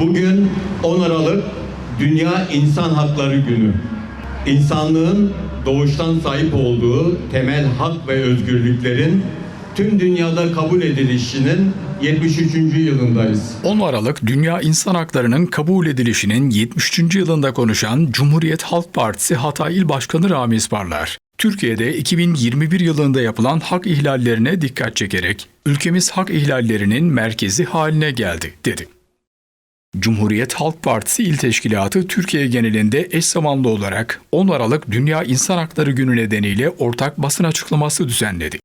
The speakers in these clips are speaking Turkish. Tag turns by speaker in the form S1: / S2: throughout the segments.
S1: Bugün 10 Aralık Dünya İnsan Hakları Günü. İnsanlığın doğuştan sahip olduğu temel hak ve özgürlüklerin tüm dünyada kabul edilişinin 73. yılındayız.
S2: 10 Aralık Dünya İnsan Hakları'nın kabul edilişinin 73. yılında konuşan Cumhuriyet Halk Partisi Hatay İl Başkanı Ramiz Barlar, Türkiye'de 2021 yılında yapılan hak ihlallerine dikkat çekerek ülkemiz hak ihlallerinin merkezi haline geldi dedi. Cumhuriyet Halk Partisi İl Teşkilatı Türkiye genelinde eş zamanlı olarak 10 Aralık Dünya İnsan Hakları Günü nedeniyle ortak basın açıklaması düzenledi.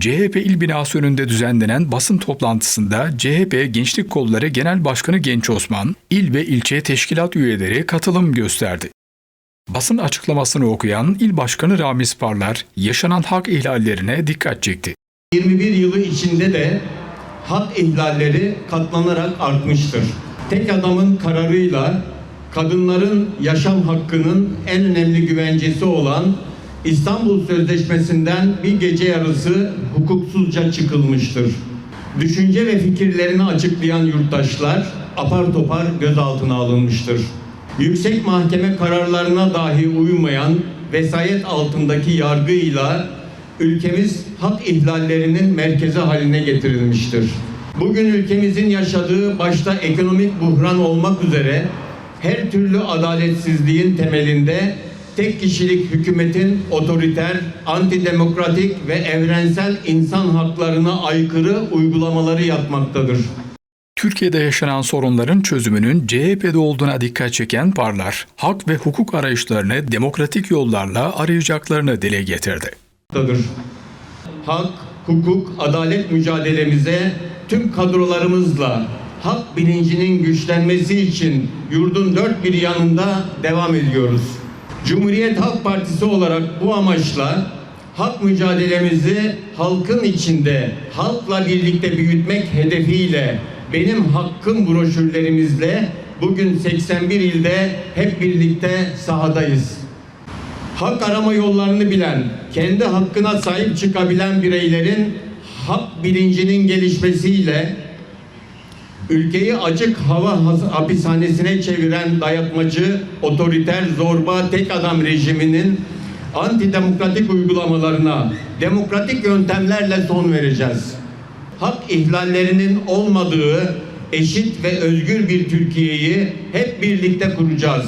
S2: CHP il binası önünde düzenlenen basın toplantısında CHP Gençlik Kolları Genel Başkanı Genç Osman, il ve ilçe teşkilat üyeleri katılım gösterdi. Basın açıklamasını okuyan il başkanı Ramiz Parlar, yaşanan hak ihlallerine dikkat çekti.
S1: 21 yılı içinde de hak ihlalleri katlanarak artmıştır. Tek adamın kararıyla kadınların yaşam hakkının en önemli güvencesi olan İstanbul Sözleşmesi'nden bir gece yarısı hukuksuzca çıkılmıştır. Düşünce ve fikirlerini açıklayan yurttaşlar apar topar gözaltına alınmıştır. Yüksek mahkeme kararlarına dahi uymayan vesayet altındaki yargıyla ülkemiz hak ihlallerinin merkezi haline getirilmiştir. Bugün ülkemizin yaşadığı başta ekonomik buhran olmak üzere her türlü adaletsizliğin temelinde tek kişilik hükümetin otoriter, antidemokratik ve evrensel insan haklarına aykırı uygulamaları yapmaktadır.
S2: Türkiye'de yaşanan sorunların çözümünün CHP'de olduğuna dikkat çeken Parlar, hak ve hukuk arayışlarını demokratik yollarla arayacaklarını dile getirdi.
S1: Tadır. Hak, hukuk, adalet mücadelemize tüm kadrolarımızla hak bilincinin güçlenmesi için yurdun dört bir yanında devam ediyoruz. Cumhuriyet Halk Partisi olarak bu amaçla hak mücadelemizi halkın içinde halkla birlikte büyütmek hedefiyle benim hakkım broşürlerimizle bugün 81 ilde hep birlikte sahadayız hak arama yollarını bilen, kendi hakkına sahip çıkabilen bireylerin hak bilincinin gelişmesiyle ülkeyi açık hava hapishanesine çeviren dayatmacı, otoriter, zorba, tek adam rejiminin antidemokratik uygulamalarına demokratik yöntemlerle son vereceğiz. Hak ihlallerinin olmadığı eşit ve özgür bir Türkiye'yi hep birlikte kuracağız.